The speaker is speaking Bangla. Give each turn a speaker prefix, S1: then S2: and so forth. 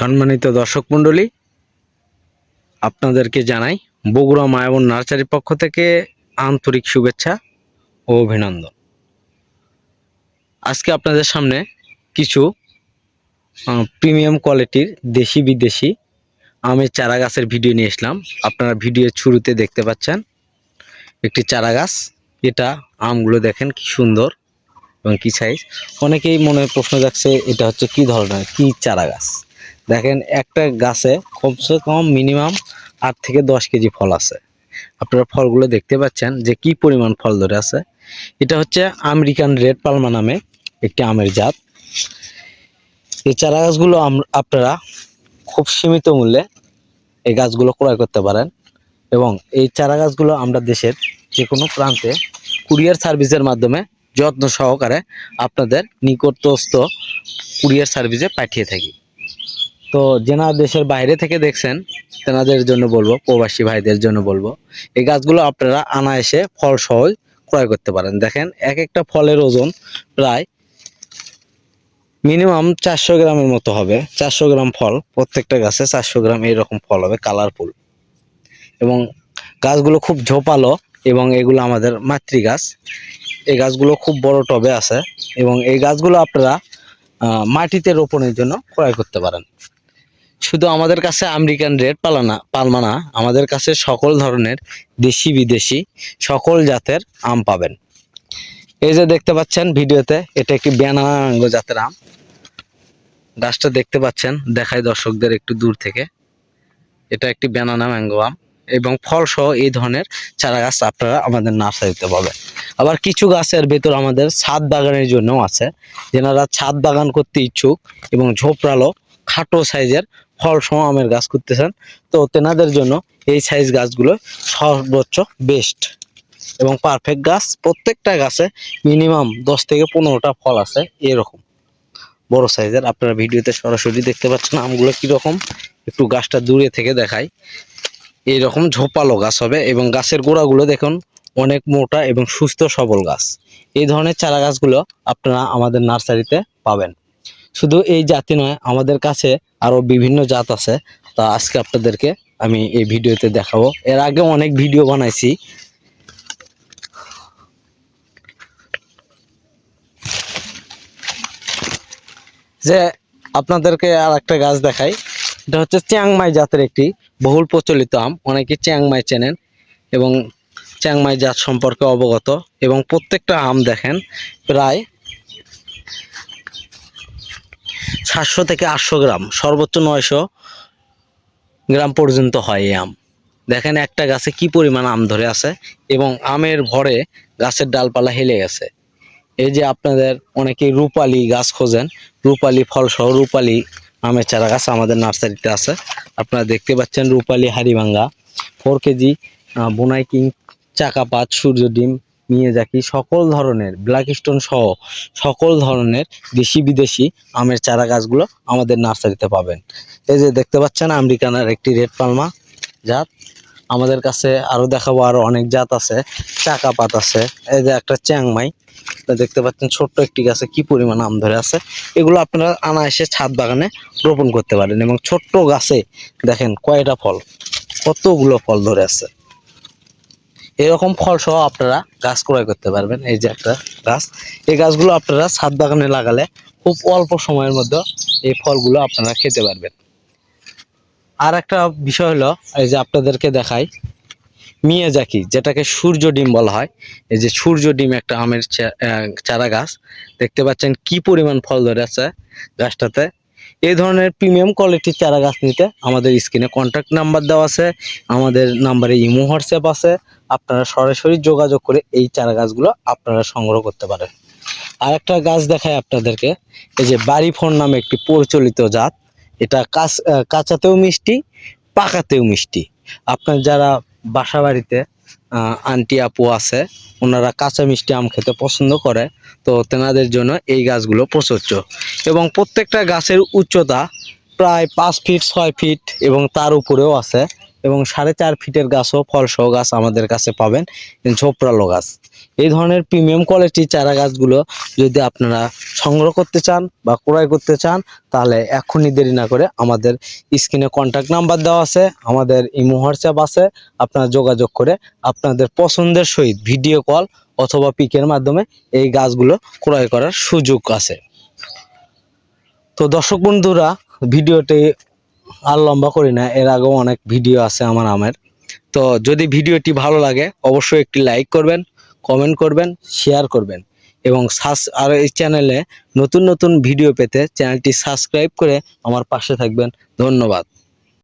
S1: সম্মানিত দর্শক মণ্ডলী, আপনাদেরকে জানাই বগুড়া মায়াবন নার্সারির পক্ষ থেকে আন্তরিক শুভেচ্ছা ও অভিনন্দন। আজকে আপনাদের সামনে কিছু প্রিমিয়াম কোয়ালিটির দেশি বিদেশি আমের চারা গাছের ভিডিও নিয়ে এসলাম। আপনারা ভিডিওর শুরুতে দেখতে পাচ্ছেন একটি চারা গাছ। এটা আমগুলো দেখেন কি সুন্দর এবং কী সাইজ অনেকেই মনে প্রশ্ন যাচ্ছে এটা হচ্ছে কি ধরনের, কি চারা গাছ? দেখেন একটা গাছে কমসে কম মিনিমাম আট থেকে দশ কেজি ফল আছে। আপনারা ফলগুলো দেখতে পাচ্ছেন যে কি পরিমাণ ফল ধরে আছে। এটা হচ্ছে আমেরিকান রেড পালমা নামে একটি আমের জাত। এই চারা গাছগুলো আপনারা খুব সীমিত মূল্যে এই গাছগুলো ক্রয় করতে পারেন এবং এই চারা গাছগুলো আমরা দেশের যে কোনো প্রান্তে কুরিয়ার সার্ভিসের মাধ্যমে যত্ন সহকারে আপনাদের নিকটস্থ কুরিয়ার সার্ভিসে পাঠিয়ে থাকি। তো যেনা দেশের বাইরে থেকে দেখছেন, তেনাদের জন্য বলব, প্রবাসী ভাইদের জন্য বলব, এই গাছগুলো আপনারা আনায়াসে ফল সহজ ক্রয় করতে পারেন। দেখেন, এক একটা ফলের ওজন প্রায় মিনিমাম চারশো গ্রামের মতো হবে, চারশো গ্রাম ফল, প্রত্যেকটা গাছে চারশো গ্রাম এইরকম ফল হবে, কালারফুল। এবং গাছগুলো খুব ঝোপালো এবং এগুলো আমাদের মাতৃ গাছ এই গাছগুলো খুব বড় টবে আছে এবং এই গাছগুলো আপনারা মাটিতে রোপণের জন্য ক্রয় করতে পারেন। শুধু আমাদের কাছে আমেরিকান রেড পালানা, পালমানা, আমাদের কাছে সকল ধরনের দেশি বিদেশি সকল জাতের আম পাবেন। এই যে দেখতে পাচ্ছেন ভিডিওতে, এটা একটি ব্যানাঙ্গ জাতের আম। গাছটা দেখতে পাচ্ছেন, দেখায় দর্শকদের একটু দূর থেকে। এটা একটি ব্যানানা ম্যাঙ্গো আম এবং ফল সহ এই ধরনের চারা গাছ আপনারা আমাদের নার্সারিতে পাবেন। আবার কিছু গাছের ভেতর আমাদের ছাদ বাগানের জন্যও আছে। যেনারা ছাদ বাগান করতে ইচ্ছুক এবং ঝোপড়ালো খাটো সাইজের ফল সহ আমের গাছ করতেছেন। তো তেনাদের জন্য এই সাইজ গাছগুলো সর্বোচ্চ বেস্ট এবং পারফেক্ট গাছ। প্রত্যেকটা গাছে মিনিমাম দশ থেকে পনেরোটা ফল আছে এরকম। বড় সাইজের আপনারা ভিডিওতে সরাসরি দেখতে পাচ্ছেন আমগুলো কীরকম। একটু গাছটা দূরে থেকে দেখাই। এইরকম ঝোপালো গাছ হবে এবং গাছের গোড়াগুলো দেখুন, অনেক মোটা এবং সুস্থ সবল গাছ। এই ধরনের চারা গাছগুলো আপনারা আমাদের নার্সারিতে পাবেন। শুধু এই জাতি নয়, আমাদের কাছে আরও বিভিন্ন জাত আছে। তা আজকে আপনাদেরকে আমি এই ভিডিওতে দেখাবো। এর আগে অনেক ভিডিও বানাইছি। যে আপনাদেরকে আর একটা গাছ দেখাই। এটা হচ্ছে চ্যাংমাই জাতের একটি বহুল প্রচলিত আম। অনেকে চ্যাংমাই চেনেন এবং চ্যাংমাই জাত সম্পর্কে অবগত এবং প্রত্যেকটা আম দেখেন। প্রায় সাতশো থেকে আটশো গ্রাম, সর্বোচ্চ নয়শো গ্রাম পর্যন্ত হয় এই আম। দেখেন একটা গাছে কি পরিমাণ আম ধরে আছে এবং আমের ভরে গাছের ডালপালা হেলে গেছে। এই যে আপনাদের অনেকেই রূপালি গাছ খোঁজেন, রূপালি ফল সহ রূপালি আমের চারা গাছ আমাদের নার্সারিতে আছে। আপনারা দেখতে পাচ্ছেন Rupali Haribhanga four kg Brunei king Chakapat সূর্য ডিম মিয়াজাকি সকল ধরনের ব্ল্যাক স্টোন সহ সকল ধরনের দেশি বিদেশি আমের চারা গাছগুলো আমাদের নার্সারিতে পাবেন। এই যে দেখতে পাচ্ছেন আমেরিকানার একটি রেড পালমা জাত। আমাদের কাছে আরও দেখাবো আরও অনেক জাত আছে চাকাপাত আছে, এই যে একটা চ্যাংমাই। দেখতে পাচ্ছেন ছোট্ট একটি গাছে কি পরিমাণ আম ধরে আছে। এগুলো আপনারা আনায়াসে ছাদ বাগানে রোপণ করতে পারেন এবং ছোট্ট গাছে দেখেন কয়টা ফল, কতগুলো ফল ধরে আছে। এরকম ফল সহ আপনারা গাছ ক্রয় করতে পারবেন, এই যে একটা গাছ। এই গাছগুলো আপনারা ছাদ বাগানে লাগালে খুব অল্প সময়ের মধ্যে এই ফলগুলো আপনারা খেতে পারবেন। আর একটা বিষয় হলো, এই যে আপনাদেরকে দেখাই, মিয়াজাকি, যেটাকে সূর্য ডিম বলা হয়। এই যে সূর্য ডিম একটা আমের চারা গাছ। দেখতে পাচ্ছেন কি পরিমাণ ফল ধরে আছে গাছটাতে। এই ধরনের প্রিমিয়াম কোয়ালিটির চারা গাছ নিতে আমাদের স্ক্রিনে কন্ট্যাক্ট নাম্বার দেওয়া আছে, আমাদের নাম্বারে ইমো হোয়াটসঅ্যাপ আছে। আপনারা সরাসরি যোগাযোগ করে এই চারা গাছগুলো আপনারা সংগ্রহ করতে পারেন। আর একটা গাছ দেখায় আপনাদেরকে, এই যে বাড়ি ফোন নামে একটি প্রচলিত জাত। এটা কাঁচ কাঁচাতেও মিষ্টি, পাকাতেও মিষ্টি। আপনার যারা বাসা বাড়িতে আন্টি আপু আছে, ওনারা কাঁচা মিষ্টি আম খেতে পছন্দ করে, তো তেনাদের জন্য এই গাছগুলো প্রযোজ্য। এবং প্রত্যেকটা গাছের উচ্চতা প্রায় পাঁচ ফিট, ছয় ফিট এবং তার উপরেও আছে। এবং সাড়ে চার ফিটের গাছও ফলসহ গাছ আমাদের কাছে পাবেন ঝোপড়ালো গাছ। এই ধরনের প্রিমিয়াম কোয়ালিটির চারা গাছগুলো যদি আপনারা সংগ্রহ করতে চান বা ক্রয় করতে চান, তাহলে এখনই দেরি না করে আমাদের স্ক্রিনে কন্ট্যাক্ট নাম্বার দেওয়া আছে, আমাদের ইমো হোয়াটসঅ্যাপ আছে, আপনারা যোগাযোগ করে আপনাদের পছন্দের সহিত ভিডিও কল অথবা পিকের মাধ্যমে এই গাছগুলো ক্রয় করার সুযোগ আছে। তো দর্শক বন্ধুরা ভিডিওটি আর লম্বা করি না, এর আগেও অনেক ভিডিও আছে আমার আমের তো যদি ভিডিওটি ভালো লাগে, অবশ্যই একটি লাইক করবেন কমেন্ট করবেন শেয়ার করবেন। এবং সাস আর এই চ্যানেলে নতুন নতুন ভিডিও পেতে চ্যানেলটি সাবস্ক্রাইব করে আমার পাশে থাকবেন। ধন্যবাদ।